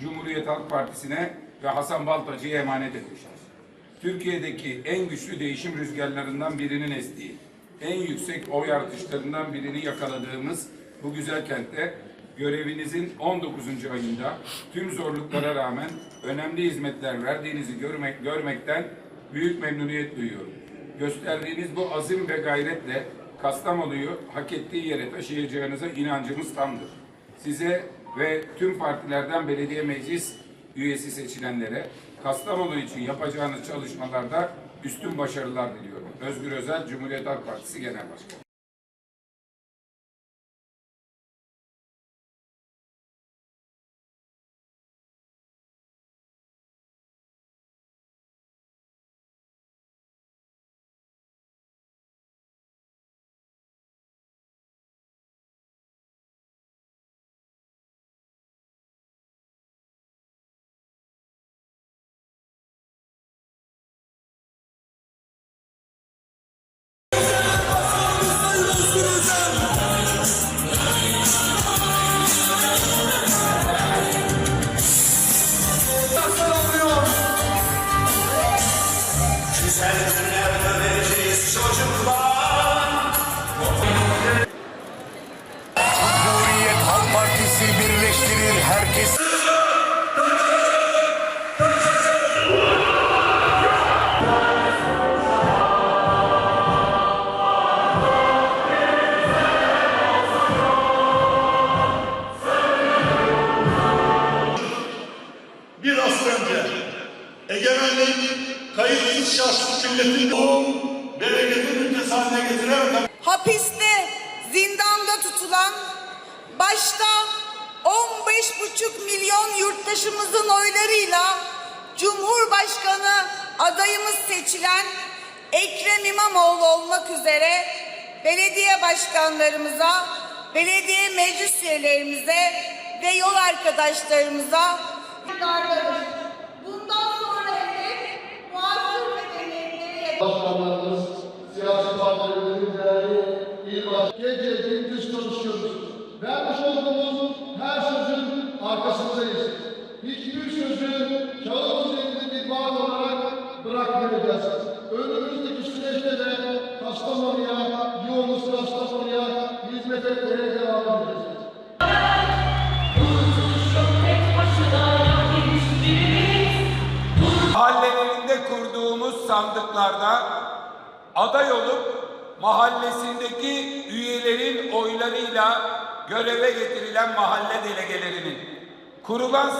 Cumhuriyet Halk Partisi'ne ve Hasan Baltacı'ya emanet etmiştir. Türkiye'deki en güçlü değişim rüzgarlarından birinin estiği, en yüksek oy artışlarından birini yakaladığımız bu güzel kentte görevinizin 19. ayında tüm zorluklara rağmen önemli hizmetler verdiğinizi görmek, görmekten büyük memnuniyet duyuyorum. Gösterdiğiniz bu azim ve gayretle Kastamonu'yu hak ettiği yere taşıyacağınıza inancımız tamdır. Size ve tüm partilerden belediye meclis üyesi seçilenlere Kastamonu için yapacağınız çalışmalarda üstün başarılar diliyorum. Özgür Özel, Cumhuriyet Halk Partisi Genel Başkanı. Cumhuriyet Halk Partisi birleştirir herkesi. bir asır önce egemenliğin kayıtsız şartsız milletin doğum bereketini ülkesi haline hapiste, zindanda tutulan, başta 15,5 milyon yurttaşımızın oylarıyla Cumhurbaşkanı adayımız seçilen Ekrem İmamoğlu olmak üzere belediye başkanlarımıza, belediye meclis üyelerimize ve yol arkadaşlarımıza başkanlarımız, siyasi partilerin değerli il baş... Gece gündüz çalışıyoruz. Vermiş olduğumuz her sözün arkasındayız. Hiçbir sözü kağıt üzerinde bir vaat olarak bırakmayacağız. Önümüzdeki süreçte de Kastamonu'ya, yolumuz Kastamonu'ya hizmet etmeye devam edeceğiz. Kurduğumuz sandıklarda aday olup mahallesindeki üyelerin oylarıyla göreve getirilen mahalle delegelerinin kurulan